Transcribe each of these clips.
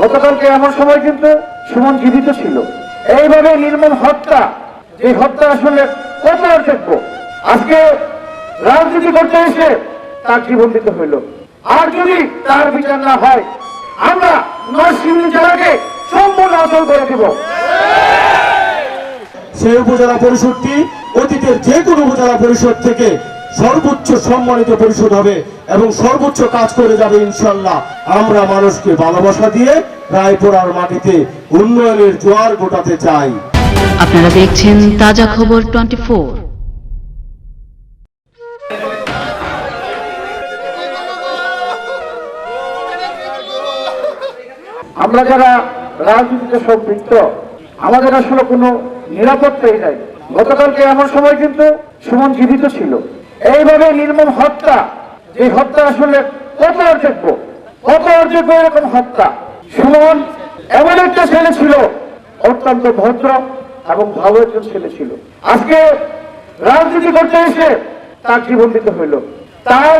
গতকালকে এমন সময় কিন্তু সুমন জীবিত ছিল। এইভাবে নির্মম হত্যা এই হত্যা আসলে কত দেখব আজকে রাজনীতি করতে এসে তার জীবন দিতে হইল। আর যদি তার বিচার না হয়, আমরা নরসিংহ জেলাকে সম্পূর্ণ অচল করে দিব। সেই উপজেলা পরিষদটি অতীতের যে কোনো উপজেলা পরিষদ থেকে সর্বোচ্চ সম্মানিত পরিষদ হবে এবং সর্বোচ্চ কাজ করে যাবে ইনশাল্লাহ আমরা মানুষকে ভালোবাসা দিয়ে রায়পুরার মাটিতে উন্নয়নের জোয়ার গোটাতে চাই। আপনারা দেখছেন তাজা খবর টোয়েন্টি আমরা যারা রাজনীতিতে সম্পৃক্ত আমাদের আসলে কোনো নিরাপত্তাই নাই। গতকালকে এমন সময় কিন্তু সুমন জীবিত ছিল। এইভাবে নির্মম হত্যা যে হত্যা আসলে কত দেখব কত দেখব এরকম হত্যা? সুমন এমন একটা ছেলে ছিল, অত্যন্ত ভদ্র এবং ভালো একজন ছেলে ছিল। আজকে রাজনীতি করতে এসে তার জীবন দিতে হইল। তার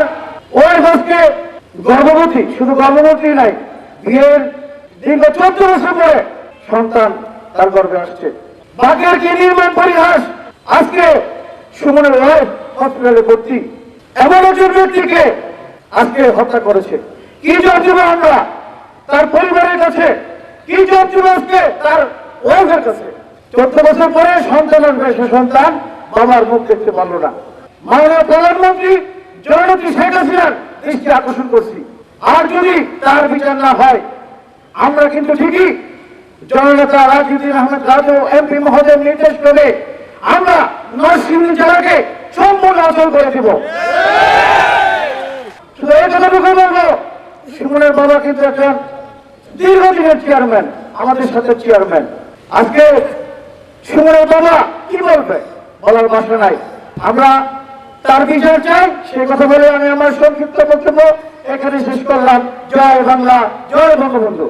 ওই আজকে গর্ভবতী, শুধু গর্ভবতী নাই, বিয়ের দীর্ঘ চোদ্দ বছর পরে সন্তান তার গর্ভে আসছে। বাঘের কি নির্মাণ পরিহাস? আজকে সুমনের ওয়াইফ হসপিটালে ভর্তি। এমন একজন ব্যক্তিকে আজকে হত্যা করেছে। কি জবাব আমরা? তার পরিবারের কাছে। কি জবাব আজকে? তার ওয়াইফের কাছে। চোদ্দ বছর পরে সন্তান আসবে সে সন্তান বাবার মুখ দেখতে পারল না। মাননীয় প্রধানমন্ত্রী জননেত্রী শেখ হাসিনার দৃষ্টি আকর্ষণ করছি। আর যদি তার বিচার না হয়, আমরা কিন্তু ঠিকই জননেতা রাজনীতির আহমেদ রাজু, এমপি মহোদয় নির্দেশ করে আমরা নরসিংহ জেলাকে অচল করে দেব। সুমনের বাবা কিন্তু একজন দীর্ঘদিনের চেয়ারম্যান আমাদের সাথে চেয়ারম্যান আজকে সুমনের বাবা কি বলবে? বলার ভাষা নাই। আমরা তার বিচার চাই, সে কথা বলে আমি আমার সংক্ষিপ্ত বক্তব্য এখানে শেষ করলাম। জয় বাংলা, জয় বঙ্গবন্ধু।